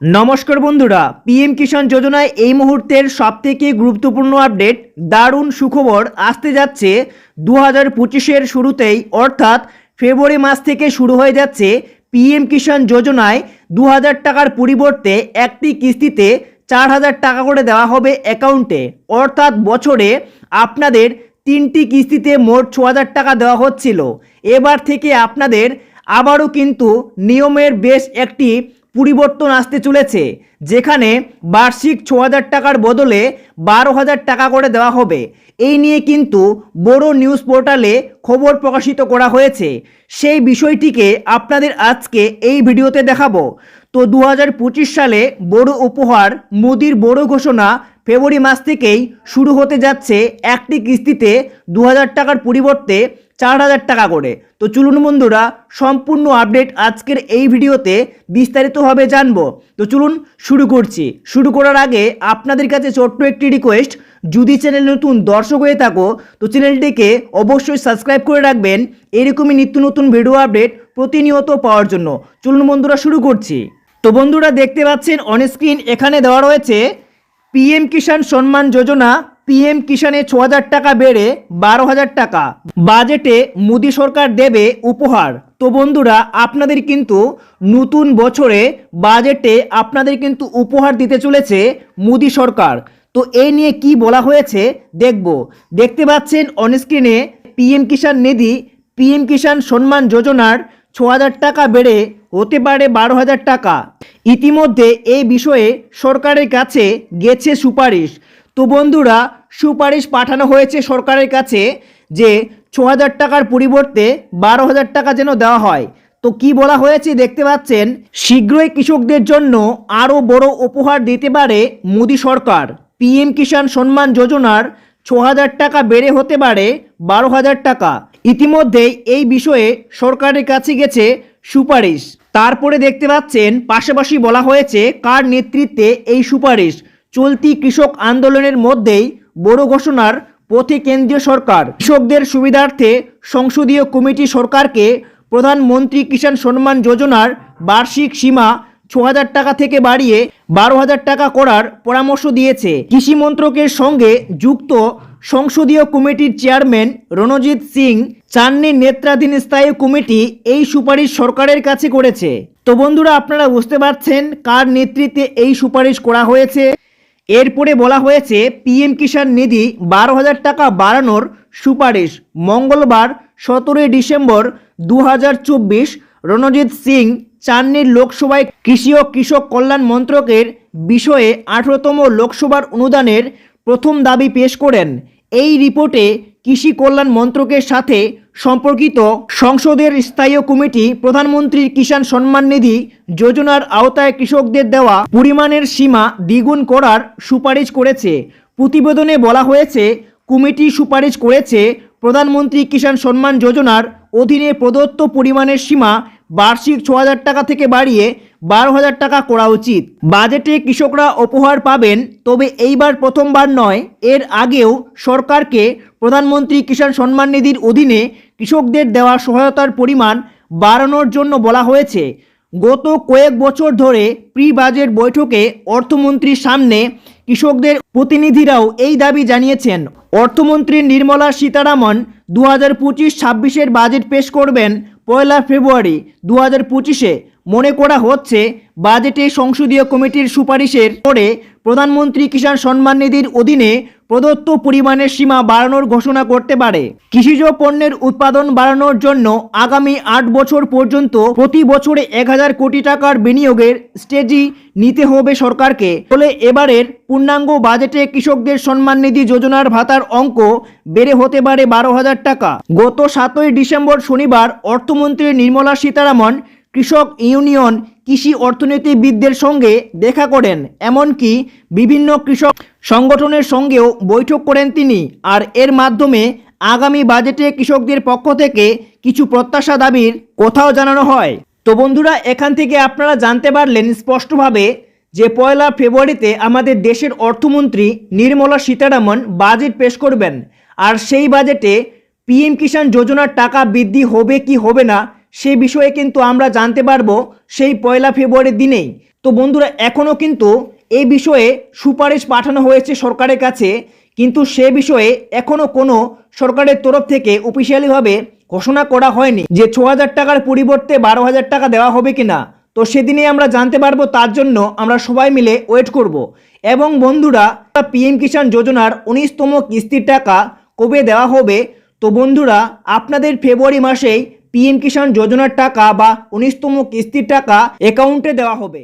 নমস্কার বন্ধুরা, পিএম কিষাণ যোজনায় এই মুহূর্তের সবথেকে গুরুত্বপূর্ণ আপডেট, দারুণ সুখবর আসতে যাচ্ছে দু হাজার পঁচিশের শুরুতেই, অর্থাৎ ফেব্রুয়ারি মাস থেকে শুরু হয়ে যাচ্ছে পিএম কিষাণ যোজনায় দু হাজার টাকার পরিবর্তে একটি কিস্তিতে চার হাজার টাকা করে দেওয়া হবে অ্যাকাউন্টে। অর্থাৎ বছরে আপনাদের তিনটি কিস্তিতে মোট ছ হাজার টাকা দেওয়া হচ্ছিল। এবার থেকে আপনাদের আবারও কিন্তু নিয়মের বেশ একটি পরিবর্তন আসতে চলেছে, যেখানে বার্ষিক ছ হাজার টাকার বদলে বারো হাজার টাকা করে দেওয়া হবে। এই নিয়ে কিন্তু বড় নিউজ পোর্টালে খবর প্রকাশিত করা হয়েছে। সেই বিষয়টিকে আপনাদের আজকে এই ভিডিওতে দেখাবো। তো দু হাজার পঁচিশ সালে বড় উপহার মোদির বড় ঘোষণা ফেব্রুয়ারি মাস থেকেই শুরু হতে যাচ্ছে। একটি কিস্তিতে দু হাজার টাকার পরিবর্তে চার হাজার টাকা করে। তো চলুন বন্ধুরা, সম্পূর্ণ আপডেট আজকের এই ভিডিওতে বিস্তারিতভাবে জানব। তো চলুন শুরু করছি। শুরু করার আগে আপনাদের কাছে ছোট্ট একটি রিকোয়েস্ট যদি চ্যানেল নতুন দর্শক হয়ে থাকো, তো চ্যানেলটিকে অবশ্যই সাবস্ক্রাইব করে রাখবেন। এরকমই নিত্য নতুন ভিডিও আপডেট প্রতিনিয়ত পাওয়ার জন্য। চলুন বন্ধুরা, শুরু করছি। তো বন্ধুরা, দেখতে পাচ্ছেন অনস্ক্রিন এখানে দেওয়া রয়েছে পিএম কিষাণ সম্মান যোজনা পিএম কিষাণে ছ হাজার টাকা বেড়ে বারো হাজার টাকা। বাজেটে মোদী সরকার দেবে উপহার। তো বন্ধুরা, আপনাদের কিন্তু নতুন বছরে বাজেটে আপনাদের কিন্তু উপহার দিতে চলেছে মোদী সরকার। তো এই নিয়ে কি বলা হয়েছে দেখব। দেখতে পাচ্ছেন অনস্ক্রিনে পিএম কিষাণ নিধি, পিএম কিষাণ সম্মান যোজনার ছ হাজার টাকা বেড়ে হতে পারে বারো হাজার টাকা। ইতিমধ্যে এই বিষয়ে সরকারের কাছে গেছে সুপারিশ। তো বন্ধুরা, সুপারিশ পাঠানো হয়েছে সরকারের কাছে যে ছ হাজার টাকার পরিবর্তে বারো হাজার টাকা যেন দেওয়া হয়। তো কি বলা হয়েছে দেখতে পাচ্ছেন? শীঘ্রই কৃষকদের জন্য আরও বড় উপহার দিতে পারে মোদী সরকার। পিএম কিষাণ সম্মান যোজনার ছ হাজার টাকা বেড়ে হতে পারে বারো হাজার টাকা। ইতিমধ্যেই এই বিষয়ে সরকারের কাছে গেছে সুপারিশ। তারপরে দেখতে পাচ্ছেন, পাশাপাশি বলা হয়েছে কার নেতৃত্বে এই সুপারিশ। চলতি কৃষক আন্দোলনের মধ্যেই বড় ঘোষণার পথে কেন্দ্রীয় সরকার। কৃষকদের সুবিধার্থে সংসদীয় কমিটি সরকারকে প্রধানমন্ত্রী কিষাণ সম্মান যোজনার বার্ষিক সীমা ছ হাজার টাকা থেকে বাড়িয়ে বারো হাজার টাকা করার পরামর্শ দিয়েছে। কৃষি মন্ত্রকের সঙ্গে যুক্ত সংসদীয় কমিটির চেয়ারম্যান রণজিৎ সিং চান্নির নেত্রাধীন স্থায়ী কমিটি এই সুপারিশ সরকারের কাছে করেছে। তো বন্ধুরা, আপনারা বুঝতে পারছেন কার নেতৃত্বে এই সুপারিশ করা হয়েছে? এরপরে বলা হয়েছে, পিএম কিষাণ নিধি বারো হাজার টাকা বাড়ানোর সুপারিশ। মঙ্গলবার সতেরোই ডিসেম্বর দু হাজার চব্বিশ রণজিৎ সিং চান্নির লোকসভায় কৃষি ও কৃষক কল্যাণ মন্ত্রকের বিষয়ে আঠেরোতম লোকসভার অনুদানের প্রথম দাবি পেশ করেন। এই রিপোর্টে কৃষি কল্যাণ মন্ত্রকের সাথে সম্পর্কিত সংসদের স্থায়ী কমিটি প্রধানমন্ত্রীর কিষাণ সম্মান নিধি যোজনার আওতায় কৃষকদের দেওয়া পরিমাণের সীমা দ্বিগুণ করার সুপারিশ করেছে। প্রতিবেদনে বলা হয়েছে, কমিটি সুপারিশ করেছে প্রধানমন্ত্রী কিষাণ সম্মান যোজনার অধীনে প্রদত্ত পরিমাণের সীমা বার্ষিক ছ হাজার টাকা থেকে বাড়িয়ে বারো হাজার টাকা করা উচিত। বাজেটে কৃষকরা উপহার পাবেন, তবে এইবার প্রথমবার নয়। এর আগেও সরকারকে প্রধানমন্ত্রী কিষাণ সম্মান নিধির অধীনে কৃষকদের দেওয়া সহায়তার পরিমাণ বাড়ানোর জন্য বলা হয়েছে। গত কয়েক বছর ধরে প্রি বাজেট বৈঠকে অর্থমন্ত্রীর সামনে কৃষকদের প্রতিনিধিরাও এই দাবি জানিয়েছেন। অর্থমন্ত্রী নির্মলা সীতারামন দু হাজার পঁচিশ ছাব্বিশের বাজেট পেশ করবেন পয়লা ফেব্রুয়ারি দু হাজার পঁচিশে মনে করা হচ্ছে বাজেটে সংসদীয় কমিটির সুপারিশের পরে প্রধানমন্ত্রী কিষাণ সম্মান নিধির অধীনে প্রদত্ত পরিমাণের সীমা বাড়ানোর ঘোষণা করতে পারে। কৃষিজ পণ্যের উৎপাদন বাড়ানোর জন্য আগামী আট বছর পর্যন্ত প্রতি বছরে এক হাজার কোটি টাকার বিনিয়োগের স্টেজি নিতে হবে সরকারকে। ফলে এবারের পূর্ণাঙ্গ বাজেটে কৃষকদের সম্মান নিধি যোজনার ভাতার অঙ্ক বেড়ে হতে পারে বারো হাজার টাকা। গত সাতই ডিসেম্বর শনিবার অর্থমন্ত্রী নির্মলা সীতারামন কৃষক ইউনিয়ন কৃষি অর্থনীতিবিদদের সঙ্গে দেখা করেন, এমনকি বিভিন্ন কৃষক সংগঠনের সঙ্গেও বৈঠক করেন তিনি। আর এর মাধ্যমে আগামী বাজেটে কৃষকদের পক্ষ থেকে কিছু প্রত্যাশা দাবির কথাও জানানো হয়। তো বন্ধুরা, এখান থেকে আপনারা জানতে পারলেন স্পষ্টভাবে যে পয়লা ফেব্রুয়ারিতে আমাদের দেশের অর্থমন্ত্রী নির্মলা সীতারামন বাজেট পেশ করবেন। আর সেই বাজেটে পিএম কিষাণ যোজনার টাকা বৃদ্ধি হবে কি হবে না সেই বিষয়ে কিন্তু আমরা জানতে পারব সেই পয়লা ফেব্রুয়ারির দিনেই। তো বন্ধুরা এখনও কিন্তু এই বিষয়ে সুপারিশ পাঠানো হয়েছে সরকারের কাছে, কিন্তু সে বিষয়ে এখনও কোনো সরকারের তরফ থেকে অফিসিয়ালিভাবে ঘোষণা করা হয়নি যে ছ হাজার টাকার পরিবর্তে বারো হাজার টাকা দেওয়া হবে কিনা। তো সেদিনে আমরা জানতে পারব তার জন্য আমরা সবাই মিলে ওয়েট করব। এবং বন্ধুরা, পিএম কিষাণ যোজনার উনিশতম কিস্তির টাকা কবে দেওয়া হবে? তো বন্ধুরা, আপনাদের ফেব্রুয়ারি মাসেই পিএম কিষাণ যোজনার টাকা বা উনিশতম কিস্তির টাকা অ্যাকাউন্টে দেওয়া হবে।